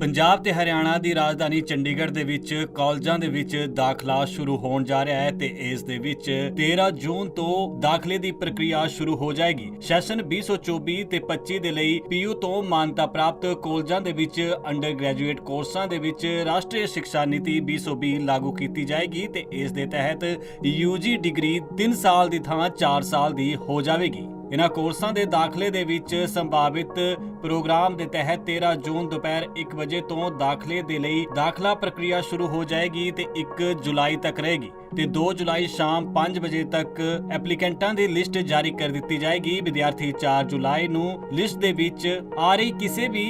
ਪੰਜਾਬ ਤੇ ਹਰਿਆਣਾ ਦੀ ਰਾਜਧਾਨੀ ਚੰਡੀਗੜ੍ਹ ਦੇ ਵਿੱਚ ਕਾਲਜਾਂ ਦੇ ਵਿੱਚ ਦਾਖਲਾ ਸ਼ੁਰੂ ਹੋਣ ਜਾ ਰਿਹਾ ਹੈ ਤੇ ਇਸ ਦੇ ਵਿੱਚ 13 ਜੂਨ ਤੋਂ ਦਾਖਲੇ ਦੀ ਪ੍ਰਕਿਰਿਆ ਸ਼ੁਰੂ ਹੋ ਜਾਏਗੀ। ਸੈਸ਼ਨ 2024 ਤੇ 25 ਦੇ ਲਈ ਪੀਯੂ ਤੋਂ ਮਾਨਤਾ ਪ੍ਰਾਪਤ ਕਾਲਜਾਂ ਦੇ ਵਿੱਚ ਅੰਡਰ ਗ੍ਰੈਜੂਏਟ ਕੋਰਸਾਂ ਦੇ ਵਿੱਚ ਰਾਸ਼ਟਰੀ ਸਿੱਖਿਆ ਨੀਤੀ 2020 ਲਾਗੂ ਕੀਤੀ ਜਾਏਗੀ ਤੇ ਇਸ ਦੇ ਤਹਿਤ ਯੂਜੀ ਡਿਗਰੀ 3 ਸਾਲ ਦੀ ਥਾਂ 4 ਸਾਲ ਦੀ ਹੋ ਜਾਵੇਗੀ। ਇਨ੍ਹਾਂ ਕੋਰਸਾਂ ਦੇ ਦਾਖਲੇ ਦੇ ਵਿੱਚ ਸੰਭਾਵਿਤ ਪ੍ਰੋਗਰਾਮ ਦੇ ਤਹਿਤ 13 ਜੂਨ ਦੁਪਹਿਰ 1 ਵਜੇ ਤੋਂ ਦਾਖਲੇ ਦੇ ਲਈ ਦਾਖਲਾ ਪ੍ਰਕਿਰਿਆ ਸ਼ੁਰੂ ਹੋ ਜਾਏਗੀ ਤੇ 1 ਜੁਲਾਈ ਤੱਕ ਰਹੇਗੀ ਤੇ 2 ਜੁਲਾਈ ਸ਼ਾਮ 5 ਵਜੇ ਤੱਕ ਐਪਲੀਕੈਂਟਾਂ ਦੀ ਲਿਸਟ ਜਾਰੀ ਕਰ ਦਿੱਤੀ ਜਾਏਗੀ। ਵਿਦਿਆਰਥੀ 4 ਜੁਲਾਈ ਨੂੰ ਲਿਸਟ ਦੇ ਵਿੱਚ ਆ ਰਹੀ ਕਿਸੇ ਵੀ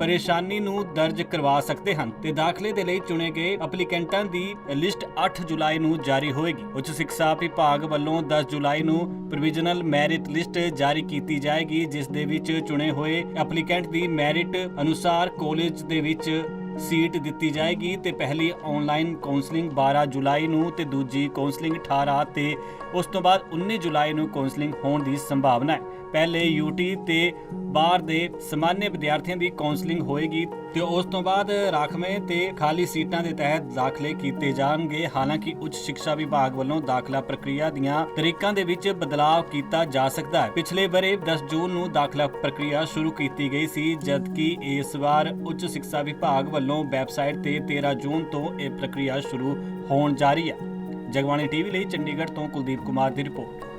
ਪਰੇਸ਼ਾਨੀ ਨੂੰ ਦਰਜ ਕਰਵਾ ਸਕਦੇ ਹਨ ਤੇ ਦਾਖਲੇ ਦੇ ਲਈ ਚੁਣੇ ਗਏ ਐਪਲੀਕੈਂਟਾਂ ਦੀ ਲਿਸਟ 8 ਜੁਲਾਈ ਨੂੰ ਜਾਰੀ ਹੋਏਗੀ। ਉੱਚ ਸਿੱਖਿਆ ਵਿਭਾਗ ਵੱਲੋਂ 10 ਜੁਲਾਈ ਨੂੰ ਪ੍ਰੋਵੀਜ਼ਨਲ ਮੈਰਿਟ ਲਿਸਟ ਜਾਰੀ ਕੀਤੀ ਜਾਏਗੀ, ਜਿਸ ਦੇ ਵਿੱਚ ਚੁਣੇ ਹੋਏ ਐਪਲੀਕੈਂਟ ਦੀ ਮੈਰਿਟ ਅਨੁਸਾਰ ਕਾਲਜ ਦੇ ਵਿੱਚ ਸੀਟ ਦਿੱਤੀ ਜਾਏਗੀ ਤੇ ਪਹਿਲੀ ਆਨਲਾਈਨ ਕਾਉਂਸਲਿੰਗ 12 ਜੁਲਾਈ ਨੂੰ ਤੇ ਦੂਜੀ ਕਾਉਂਸਲਿੰਗ 18 ਤੇ ਉਸ ਤੋਂ ਬਾਅਦ 19 ਜੁਲਾਈ ਨੂੰ ਕਾਉਂਸਲਿੰਗ ਹੋਣ ਦੀ ਸੰਭਾਵਨਾ ਹੈ। ਪਹਿਲੇ ਯੂਟੀ ਤੇ ਬਾਹਰ ਦੇ ਸਮਾਨਯ ਵਿਦਿਆਰਥੀਆਂ ਦੀ ਕਾਉਂਸਲਿੰਗ ਹੋਏਗੀ ਤੇ ਉਸ ਤੋਂ ਬਾਅਦ ਰਾਖਵੇਂ ਤੇ ਖਾਲੀ ਸੀਟਾਂ ਦੇ ਤਹਿਤ ਦਾਖਲੇ ਕੀਤੇ ਜਾਣਗੇ। ਹਾਲਾਂਕਿ ਉੱਚ ਸਿੱਖਿਆ ਵਿਭਾਗ ਵੱਲੋਂ ਦਾਖਲਾ ਪ੍ਰਕਿਰਿਆ ਦੀਆਂ ਤਰੀਕਾਂ ਦੇ ਵਿੱਚ ਬਦਲਾਅ ਕੀਤਾ ਜਾ ਸਕਦਾ ਹੈ। ਪਿਛਲੇ ਬਰੇ 10 ਜੂਨ ਨੂੰ ਦਾਖਲਾ ਪ੍ਰਕਿਰਿਆ ਸ਼ੁਰੂ ਕੀਤੀ ਗਈ ਸੀ, ਜਦਕਿ ਇਸ ਵਾਰ ਉੱਚ ਸਿੱਖਿਆ ਵਿਭਾਗ ਵੱਲੋਂ ਵੈਬਸਾਈਟ ਤੇ 13 ਜੂਨ ਤੋਂ ਇਹ ਪ੍ਰਕਿਰਿਆ ਸ਼ੁਰੂ ਹੋਣ ਜਾ ਰਹੀ ਹੈ। ਜਗਬਾਣੀ ਟੀਵੀ ਲਈ ਚੰਡੀਗੜ੍ਹ ਤੋਂ ਕੁਲਦੀਪ ਕੁਮਾਰ ਦੀ ਰਿਪੋਰਟ।